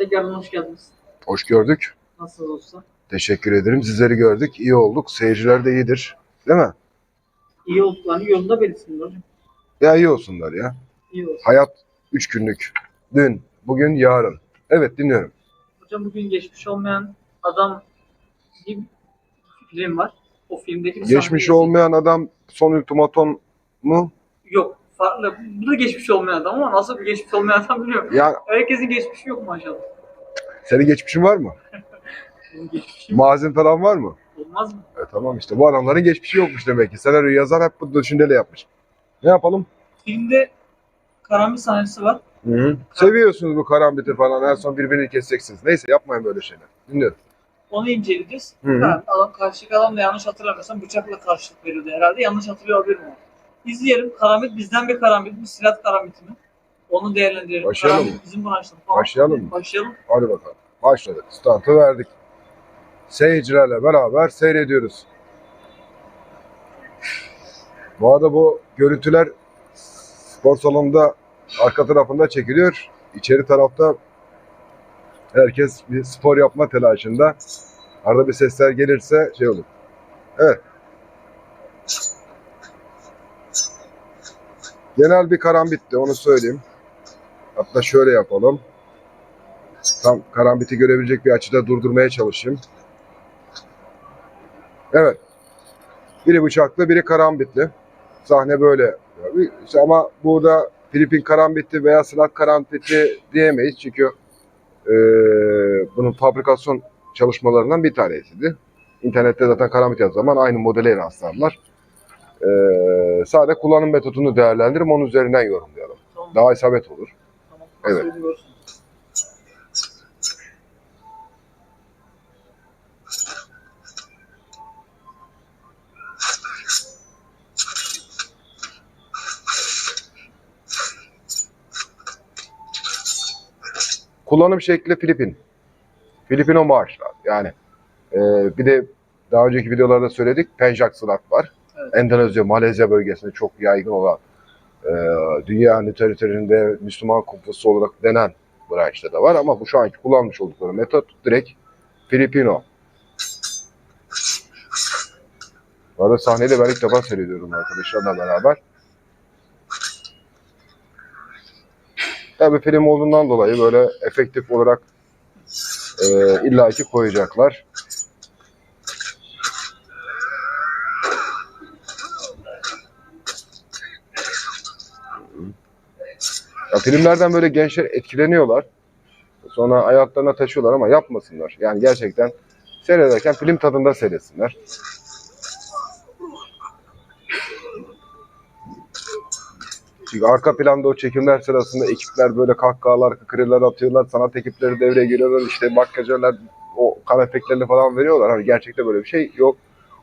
tekrardan hoş geldiniz. Hoş gördük. Nasılsınız olsa? Teşekkür ederim. Sizleri gördük. İyi olduk. Seyirciler de iyidir. Değil mi? İyi olduklarını yolunda belirtsinler hocam. Ya iyi olsunlar ya. İyi olsun. Hayat üç günlük. Dün, bugün, yarın. Evet dinliyorum. Hocam bugün geçmiş olmayan adam diye bir film var. O filmdeki bir Geçmiş sahnesi- olmayan adam son ultimaton mu? Yok. Farklı. Bu da geçmiş olmayan adam ama nasıl bir geçmiş olmayan adam bilmiyorum. Ya Herkesin geçmişi yok maşallah. Senin geçmişin var mı? Geçmişim Mazin falan var mı? olmaz mı? E, tamam işte bu adamların geçmişi yokmuş demek ki. Senaryo yazar hep bu düşünceyle yapmış. Ne yapalım? Filmde karambit sahnesi var. Hı hı. Seviyorsunuz bu karambiti falan. En son birbirini keseceksiniz. Neyse yapmayın böyle şeyler. Dinliyorum. Onu inceleyeceğiz. Hı hı. Ha, adam karşıdaki adam da yanlış hatırlamıyorsam bıçakla karşılık veriyordu herhalde. Yanlış hatırlıyor olabilirim ama. İzleyelim. Karambit bizden bir karambit mi? Silah karambiti mi? Onu değerlendirelim. Başlayalım Karambit bizim falan. Başlayalım mı? Başlayalım. Hadi bakalım. Başladık. Startı verdik. Seyircilerle beraber seyrediyoruz. Bu arada bu görüntüler spor salonunda arka tarafında çekiliyor. İçeri tarafta herkes bir spor yapma telaşında. Arada bir sesler gelirse şey olur. Evet. Genel bir karambitti onu söyleyeyim. Hatta şöyle yapalım. Tam karambiti görebilecek bir açıda durdurmaya çalışayım. Evet. Biri bıçaklı, biri karambitli. Sahne böyle. İşte ama burada Filipin karambiti veya Sırat karambiti diyemeyiz. Çünkü eee, bunun fabrikasyon çalışmalarından bir tanesiydi. İnternette zaten karambit yazdığı zaman aynı modele rastlarlar. Eee sadece kullanım metodunu değerlendirip onun üzerinden yorumlayalım. Daha isabet olur. Evet. Kullanım şekli Filipin. Filipino marşlar. Yani e, bir de daha önceki videolarda söyledik Penjak Sırat var. Evet. Endonezya, Malezya bölgesinde çok yaygın olan e, dünya literatüründe Müslüman kumpusu olarak denen branşta da var ama bu şu anki kullanmış oldukları metot direkt Filipino. Bu arada sahneyi de ben ilk defa seyrediyorum arkadaşlarla beraber. Tabii film olduğundan dolayı böyle efektif olarak e, illaki koyacaklar. Ya filmlerden böyle gençler etkileniyorlar. Sonra hayatlarına taşıyorlar ama yapmasınlar. Yani gerçekten seyrederken film tadında seyretsinler. Çünkü arka planda o çekimler sırasında ekipler böyle kahkahalar, kıkırılar atıyorlar. Sanat ekipleri devreye giriyorlar. İşte makyajörler o kan efektlerini falan veriyorlar. Hani gerçekte böyle bir şey yok.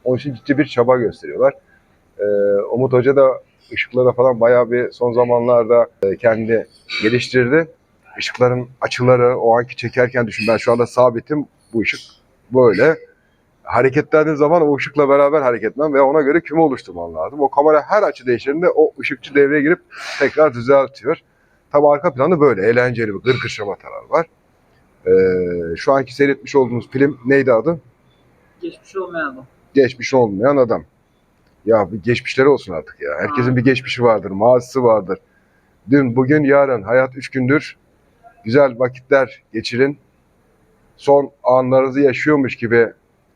Onun için ciddi bir çaba gösteriyorlar. Ee, Umut Hoca da ışıklara falan bayağı bir son zamanlarda e, kendi geliştirdi. Işıkların açıları o anki çekerken düşün. Ben şu anda sabitim. Bu ışık böyle. Hareketlendiği zaman o ışıkla beraber hareket etmem ve ona göre küme oluşturmam lazım. O kamera her açı değiştirdiğinde o ışıkçı devreye girip tekrar düzeltiyor. Tabi arka planı böyle eğlenceli bir gırgır şamatalar var. Ee, şu anki seyretmiş olduğumuz film neydi adı? Geçmiş olmayan adam. Geçmiş olmayan adam. Ya bir geçmişleri olsun artık ya. Herkesin bir geçmişi vardır, mazisi vardır. Dün, bugün, yarın, hayat üç gündür. Güzel vakitler geçirin. Son anlarınızı yaşıyormuş gibi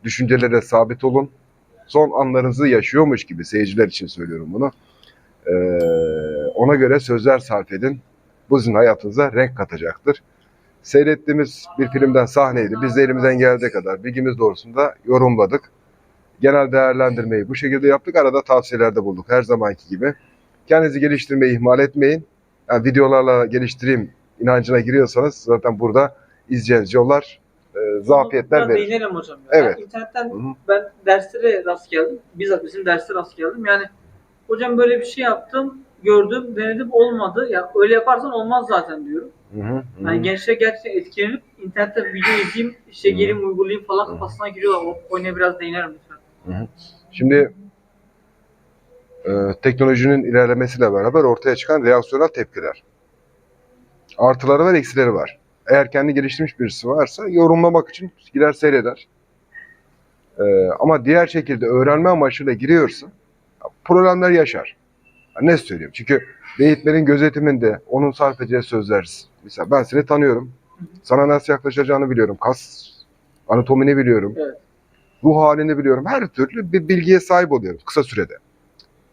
düşüncelere sabit olun. Son anlarınızı yaşıyormuş gibi seyirciler için söylüyorum bunu. Ee, ona göre sözler sarf edin. Bu sizin hayatınıza renk katacaktır. Seyrettiğimiz bir filmden sahneydi. Biz de elimizden geldiği kadar bilgimiz doğrusunda yorumladık. Genel değerlendirmeyi bu şekilde yaptık. Arada tavsiyelerde bulduk her zamanki gibi. Kendinizi geliştirmeyi ihmal etmeyin. Yani videolarla geliştireyim inancına giriyorsanız zaten burada izleyeceğiniz yollar e, zafiyetler verir. değinelim hocam. Ya. Evet. Ben internetten Hı hı. ben derslere rast geldim. Bizzat bizim derslere rast geldim. Yani hocam böyle bir şey yaptım, gördüm, denedim olmadı. Ya öyle yaparsan olmaz zaten diyorum. Hı hı, hı. Yani gençler gerçekten etkilenip internetten video izleyeyim, işte geleyim uygulayayım falan kafasına giriyorlar. O konuya biraz değinelim lütfen. Şimdi e, teknolojinin ilerlemesiyle beraber ortaya çıkan reaksiyonel tepkiler. Artıları var, eksileri var. eğer kendi geliştirmiş birisi varsa yorumlamak için gider seyreder. Ee, ama diğer şekilde öğrenme amaçıyla giriyorsa problemler yaşar. Ya ne söyleyeyim? Çünkü eğitmenin gözetiminde onun sarf edeceği sözler. Mesela ben seni tanıyorum. Sana nasıl yaklaşacağını biliyorum. Kas anatomini biliyorum. Evet. Ruh halini biliyorum. Her türlü bir bilgiye sahip oluyorum kısa sürede.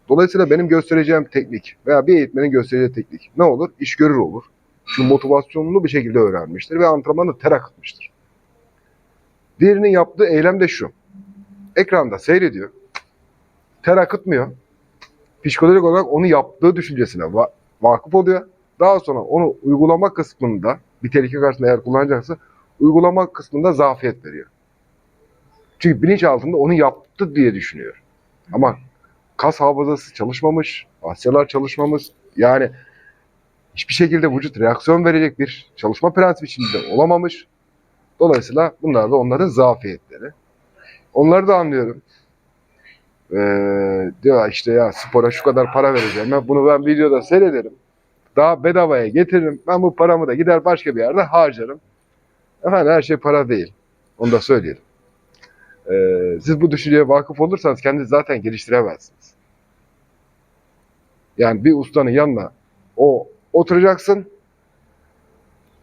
Dolayısıyla benim göstereceğim teknik veya bir eğitmenin göstereceği teknik ne olur? İş görür olur. Çünkü motivasyonlu bir şekilde öğrenmiştir ve antrenmanı ter akıtmıştır. Diğerinin yaptığı eylem de şu. Ekranda seyrediyor. Ter akıtmıyor. Psikolojik olarak onu yaptığı düşüncesine va- vakıf oluyor. Daha sonra onu uygulama kısmında bir tehlike karşısında eğer kullanacaksa uygulama kısmında zafiyet veriyor. Çünkü bilinç altında onu yaptı diye düşünüyor. Ama kas hafızası çalışmamış, asyalar çalışmamış. Yani hiçbir şekilde vücut reaksiyon verecek bir çalışma prensibi içinde olamamış. Dolayısıyla bunlar da onların zafiyetleri. Onları da anlıyorum. Ee, diyor işte ya spora şu kadar para vereceğim. Ben bunu ben videoda seyrederim. Daha bedavaya getiririm. Ben bu paramı da gider başka bir yerde harcarım. Efendim her şey para değil. Onu da söyleyelim. Ee, siz bu düşünceye vakıf olursanız kendinizi zaten geliştiremezsiniz. Yani bir ustanın yanına o oturacaksın.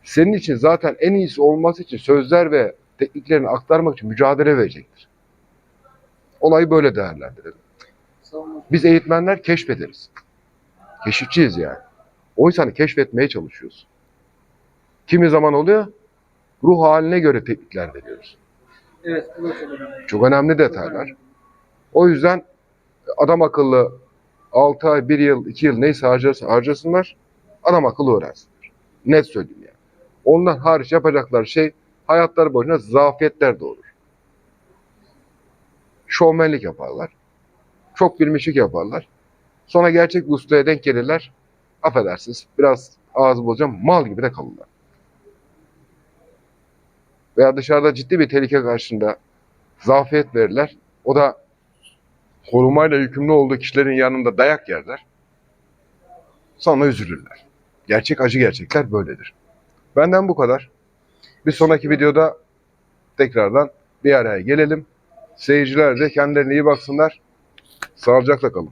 Senin için zaten en iyisi olması için sözler ve tekniklerini aktarmak için mücadele verecektir. Olayı böyle değerlendirelim. Biz eğitmenler keşfederiz. Keşifçiyiz yani. O insanı keşfetmeye çalışıyoruz. Kimi zaman oluyor, ruh haline göre teknikler veriyoruz. Çok önemli. Detaylar. O yüzden adam akıllı 6 ay, 1 yıl, 2 yıl neyse harcarsa harcasınlar, adam akıllı öğrensinler. Net söyleyeyim yani. Ondan hariç yapacakları şey hayatları boyunca zafiyetler doğurur. Şovmenlik yaparlar. Çok bilmişlik yaparlar. Sonra gerçek ustaya denk gelirler. Affedersiniz biraz ağzı bozacağım mal gibi de kalırlar. Veya dışarıda ciddi bir tehlike karşısında zafiyet verirler. O da korumayla yükümlü olduğu kişilerin yanında dayak yerler. Sonra üzülürler. Gerçek acı gerçekler böyledir. Benden bu kadar. Bir sonraki videoda tekrardan bir araya gelelim. Seyirciler de kendilerine iyi baksınlar. Sağlıcakla kalın.